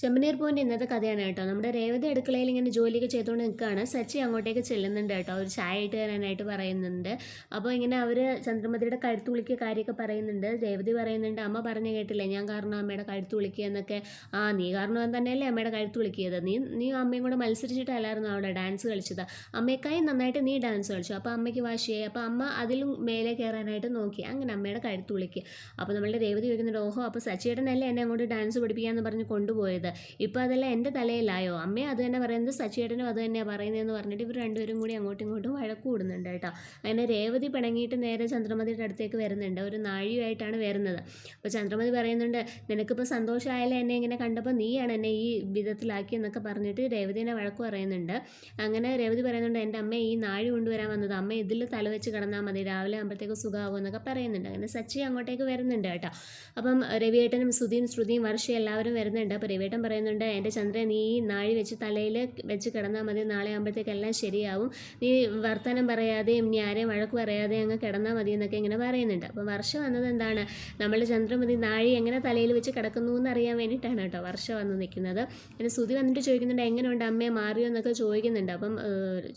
ചെമ്പനീർ പൂവിന്റെ ഇന്നത്തെ കഥയാണ് കേട്ടോ. നമ്മുടെ രേവതി അടുക്കളയിൽ ഇങ്ങനെ ജോലിയൊക്കെ ചെയ്തുകൊണ്ട് നിൽക്കുകയാണ്. സച്ചി അങ്ങോട്ടേക്ക് ചെല്ലുന്നുണ്ട് കേട്ടോ. ഒരു ചായ ഇട്ട് തരാനായിട്ട് പറയുന്നുണ്ട്. അപ്പോൾ ഇങ്ങനെ അവർ ചന്ദ്രമതിയുടെ കഴുത്ത് വിളിക്കുക കാര്യമൊക്കെ പറയുന്നുണ്ട്. രേവതി പറയുന്നുണ്ട് അമ്മ പറഞ്ഞു കേട്ടില്ലേ? ഞാൻ കാരണം അമ്മയുടെ കഴുത്ത് വിളിക്കുക എന്നൊക്കെ. ആ നീ കാരണം തന്നെയല്ലേ അമ്മയുടെ കഴുത്ത് വിളിക്കിയത് നീ നീ അമ്മയും കൂടെ മത്സരിച്ചിട്ടല്ലായിരുന്നു അവിടെ ഡാൻസ് കളിച്ചത്? അമ്മയെക്കായി നന്നായിട്ട് നീ ഡാൻസ് കളിച്ചു. അപ്പോൾ അമ്മയ്ക്ക് വാശിയായി. അപ്പോൾ അമ്മ അതിലും മേലെ കയറാനായിട്ട് നോക്കി. അങ്ങനെ അമ്മയുടെ കഴുത്ത് വിളിക്കുക അപ്പോൾ നമ്മളുടെ രേവതി ചോദിക്കുന്നുണ്ട് ഓഹോ അപ്പോൾ സച്ചിയേട്ടനല്ലേ എന്നെ അങ്ങോട്ട് ഡാൻസ് പഠിപ്പിക്കാമെന്ന് പറഞ്ഞ് കൊണ്ടുപോയത്? ഇപ്പോൾ അതെല്ലാം എന്റെ തലയിലായോ? അമ്മയും അത് തന്നെ പറയുന്നത് സച്ചിയേട്ടനും അത് തന്നെയാണ് പറയുന്നതെന്ന് പറഞ്ഞിട്ട് ഇവർ രണ്ടുപേരും കൂടി അങ്ങോട്ടും ഇങ്ങോട്ടും വഴക്ക് കൂടുന്നുണ്ട് കേട്ടോ. അങ്ങനെ രേവതി പിണങ്ങിയിട്ട് നേരെ ചന്ദ്രമതിയുടെ അടുത്തേക്ക് വരുന്നുണ്ട്. ഒരു നാഴിയായിട്ടാണ് വരുന്നത്. അപ്പോൾ ചന്ദ്രമതി പറയുന്നുണ്ട് നിനക്കിപ്പോൾ സന്തോഷമായാലും എന്നെ ഇങ്ങനെ കണ്ടപ്പോൾ നീയാണ് എന്നെ ഈ വിധത്തിലാക്കി എന്നൊക്കെ പറഞ്ഞിട്ട് രേവതിനെ വഴക്ക് പറയുന്നുണ്ട്. അങ്ങനെ രേവതി പറയുന്നുണ്ട് എന്റെ അമ്മ ഈ നാഴി കൊണ്ടുവരാൻ വന്നത് അമ്മ ഇതിൽ തലവെച്ച് കിടന്നാൽ മതി. രാവിലെ ആകുമ്പോഴത്തേക്ക് സുഖമാകും എന്നൊക്കെ പറയുന്നുണ്ട്. അങ്ങനെ സച്ചി അങ്ങോട്ടേക്ക് വരുന്നുണ്ട് കേട്ടോ. അപ്പം രവിയേട്ടനും ശ്രുതിയും ശ്രുതിയും വർഷയും എല്ലാവരും വരുന്നുണ്ട്. അപ്പോൾ രവിയേട്ടൻ പറയുന്നുണ്ട്. എന്റെ ചന്ദ്രൻ നീ നാഴി വെച്ച് തലയിൽ വെച്ച് കിടന്നാൽ മതി. നാളെ ആകുമ്പോഴത്തേക്ക് എല്ലാം ശരിയാവും. നീ വർത്തമാനം പറയാതെയും നീ ആരെയും വഴക്ക് പറയാതെ അങ്ങ് കിടന്നാൽ മതി എന്നൊക്കെ ഇങ്ങനെ പറയുന്നുണ്ട്. അപ്പോൾ വർഷം വന്നത് എന്താണ്? നമ്മളുടെ ചന്ദ്രമതി നാഴി എങ്ങനെ തലയിൽ വെച്ച് കിടക്കുന്നു എന്ന് അറിയാൻ വേണ്ടിയിട്ടാണ് കേട്ടോ വർഷം വന്ന് നിൽക്കുന്നത്. പിന്നെ സുതി വന്നിട്ട് ചോദിക്കുന്നുണ്ട് എങ്ങനെയുണ്ട് അമ്മയെ മാറിയോ? എന്നൊക്കെ ചോദിക്കുന്നുണ്ട്. അപ്പം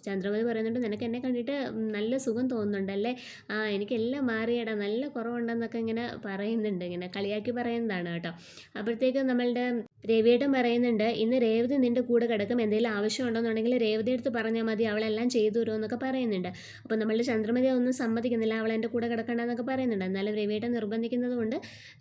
ചന്ദ്രമതി പറയുന്നുണ്ട് നിനക്ക് എന്നെ കണ്ടിട്ട് നല്ല സുഖം തോന്നുന്നുണ്ടല്ലേ? ആ എനിക്കെല്ലാം മാറിയടാ നല്ല കുറവുണ്ടെന്നൊക്കെ ഇങ്ങനെ പറയുന്നുണ്ട് ഇങ്ങനെ കളിയാക്കി പറയുന്നതാണ് കേട്ടോ. അപ്പോഴത്തേക്ക് നമ്മളുടെ രവിയേട്ടൻ പറയുന്നുണ്ട് ഇന്ന് രേവതി നിന്റെ കൂടെ കിടക്കും എന്തെങ്കിലും ആവശ്യമുണ്ടെന്നുണ്ടെങ്കിൽ രേവതി എടുത്ത് പറഞ്ഞാൽ മതി അവളെല്ലാം ചെയ്തു തരുമോ എന്നൊക്കെ പറയുന്നുണ്ട്. അപ്പോൾ നമ്മളുടെ ചന്ദ്രമതി ഒന്നും സമ്മതിക്കുന്നില്ല അവൾ എന്റെ കൂടെ കിടക്കണ്ടെന്നൊക്കെ പറയുന്നുണ്ട്. എന്നാലും രവിയേട്ടൻ നിർബന്ധിക്കുന്നത് കൊണ്ട്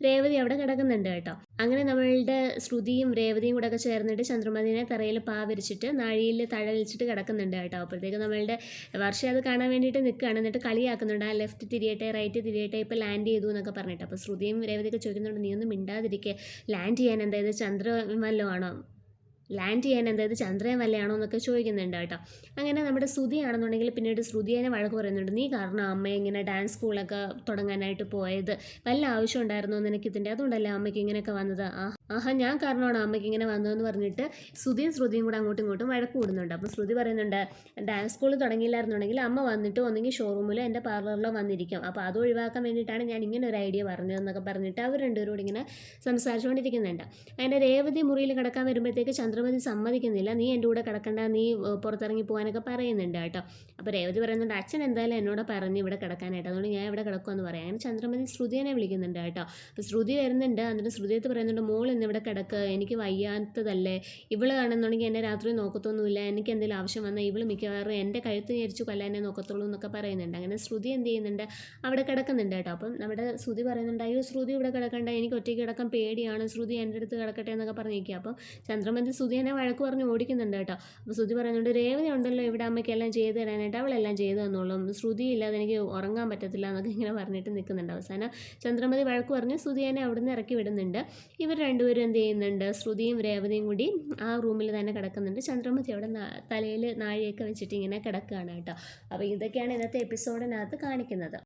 രേവതി അവിടെ കിടക്കുന്നുണ്ട് കേട്ടോ. അങ്ങനെ നമ്മളുടെ ശ്രുതിയും രേവതിയും കൂടെ ഒക്കെ ചേർന്നിട്ട് ചന്ദ്രമതിനെ തറയിൽ പാവരിച്ചിട്ട് നാഴിയിൽ തഴവിച്ചിട്ട് കിടക്കുന്നുണ്ട് കേട്ടോ. അപ്പോഴത്തേക്ക് നമ്മളുടെ വർഷ അത് കാണാൻ വേണ്ടിയിട്ട് നിൽക്കുകയാണ്. എന്നിട്ട് കളിയാക്കുന്നുണ്ട് ആ ലെഫ്റ്റ് തിരിയട്ടെ റൈറ്റ് തിരിയട്ടെ ഇപ്പോൾ ലാൻഡ് ചെയ്തു എന്നൊക്കെ പറഞ്ഞിട്ട്. അപ്പോൾ ശ്രുതിയും രേവതിയൊക്കെ ചോദിക്കുന്നുണ്ട് നീ ഒന്നും മിണ്ടാതിരിക്കെ ലാൻഡ് ചെയ്യാൻ എന്തായത് ചന്ദ്ര ആണോ ലാൻഡ് ചെയ്യാൻ എന്തായത് ചന്ദ്രയൻ വല്ലയാണോ എന്നൊക്കെ ചോദിക്കുന്നുണ്ട് കേട്ടോ. അങ്ങനെ നമ്മുടെ ശ്രുതിയാണെന്നുണ്ടെങ്കിൽ പിന്നീട് ശ്രുതിയേനെ വഴക്ക് പറയുന്നുണ്ട് നീ കാരണം അമ്മ ഇങ്ങനെ ഡാൻസ് സ്കൂളൊക്കെ തുടങ്ങാനായിട്ട് പോയത്. വല്ല ആവശ്യം ഉണ്ടായിരുന്നോ നിനക്ക് ഇതിന്റെ? അതുകൊണ്ടല്ലേ അമ്മയ്ക്ക് ഇങ്ങനെയൊക്കെ വന്നത്? ആഹാ ഞാൻ കാരണമാണ് അമ്മയ്ക്ക് ഇങ്ങനെ വന്നതെന്ന് പറഞ്ഞിട്ട് ശ്രുതിയും ശ്രുതിയും കൂടെ അങ്ങോട്ടും ഇങ്ങോട്ടും വഴക്ക് കൂടുന്നുണ്ട്. അപ്പം ശ്രുതി പറയുന്നുണ്ട് ഡാൻസ് സ്കൂൾ തുടങ്ങിയില്ലായിരുന്നുണ്ടെങ്കിൽ അമ്മ വന്നിട്ട്? ഒന്നെങ്കിൽ ഷോറൂമിലോ എന്റെ പാർലറിലോ വന്നിരിക്കും. അപ്പോൾ അത് ഒഴിവാക്കാൻ വേണ്ടിയിട്ടാണ് ഞാൻ ഇങ്ങനെ ഒരു ഐഡിയ പറഞ്ഞതെന്നൊക്കെ പറഞ്ഞിട്ട് അവർ രണ്ടുപേരും ഇങ്ങനെ സംസാരിച്ചുകൊണ്ടിരിക്കുന്നുണ്ട്. അതിന്റെ രേവതി മുറിയിൽ കിടക്കാൻ വരുമ്പോഴത്തേക്ക് ചന്ദ്രമതി സമ്മതിക്കുന്നില്ല. നീ എന്റെ കൂടെ കിടക്കണ്ട നീ പുറത്തിറങ്ങി പോകാനൊക്കെ പറയുന്നുണ്ട് കേട്ടോ. അപ്പോൾ രേവതി പറയുന്നുണ്ട് അച്ഛൻ എന്തായാലും എന്നോട് പറഞ്ഞ് ഇവിടെ കിടക്കാനായിട്ട്. അതുകൊണ്ട് ഞാൻ ഇവിടെ കിടക്കുമെന്ന് പറയാം. അങ്ങനെ ചന്ദ്രമതി ശ്രുതിയെ വിളിക്കുന്നുണ്ട് കേട്ടോ. അപ്പോൾ ശ്രുതി വരുന്നുണ്ട്. എന്നിട്ട് ശ്രുതിയത്ത് പറയുന്നുണ്ട് മോൾ ഇന്ന് ഇവിടെ കിടക്ക്. എനിക്ക് വയ്യാത്തതല്ലേ. ഇവൾ കാണുന്നുണ്ടെങ്കിൽ എന്നെ രാത്രി നോക്കത്തൊന്നുമില്ല. എനിക്ക് എന്തെങ്കിലും ആവശ്യം വന്നാൽ ഇവൾ മിക്കവാറും എന്റെ കഴുത്ത് ഞരിച്ചു കൊല്ലാനേ നോക്കത്തുള്ളൂ എന്നൊക്കെ പറയുന്നുണ്ട്. അങ്ങനെ ശ്രുതി എന്ത് ചെയ്യുന്നുണ്ട് അവിടെ കിടക്കുന്നുണ്ട് കേട്ടോ. അപ്പം നമ്മുടെ ശ്രുതി പറയുന്നുണ്ട് അയ്യോ ശ്രുതി ഇവിടെ കിടക്കണ്ട. എനിക്ക് ഒറ്റയ്ക്ക് കിടക്കാൻ പേടിയാണ്. ശ്രുതി എന്റെ അടുത്ത് കിടക്കട്ടെ എന്നൊക്കെ പറഞ്ഞിരിക്കുക. അപ്പം ചന്ദ്രമതി ശ്രുതിനെ വഴക്ക് പറഞ്ഞ് ഓടിക്കുന്നുണ്ട് കേട്ടോ. അപ്പോൾ സുധി പറയുന്നുണ്ട് രേവതി ഉണ്ടല്ലോ ഇവിടെ അമ്മയ്ക്കെല്ലാം ചെയ്തു തരാനായിട്ട് അവളെല്ലാം ചെയ്തു തന്നോളും. ശ്രുതി ഇല്ലാതെ എനിക്ക് ഉറങ്ങാൻ പറ്റത്തില്ല എന്നൊക്കെ ഇങ്ങനെ പറഞ്ഞിട്ട് നിൽക്കുന്നുണ്ട് അവസാനം. ചന്ദ്രമതി വഴക്ക് പറഞ്ഞ് സുധിയനെ അവിടുന്ന് ഇറക്കി വിടുന്നുണ്ട്. ഇവർ രണ്ടുപേരും എന്ത് ചെയ്യുന്നുണ്ട്? ശ്രുതിയും രേവതിയും കൂടി ആ റൂമിൽ തന്നെ കിടക്കുന്നുണ്ട്. ചന്ദ്രമതി അവിടെ തലയിൽ നാഴിയൊക്കെ വെച്ചിട്ട് ഇങ്ങനെ കിടക്കുകയാണ് കേട്ടോ. അപ്പോൾ ഇതൊക്കെയാണ് ഇന്നത്തെ എപ്പിസോഡിനകത്ത് കാണിക്കുന്നത്.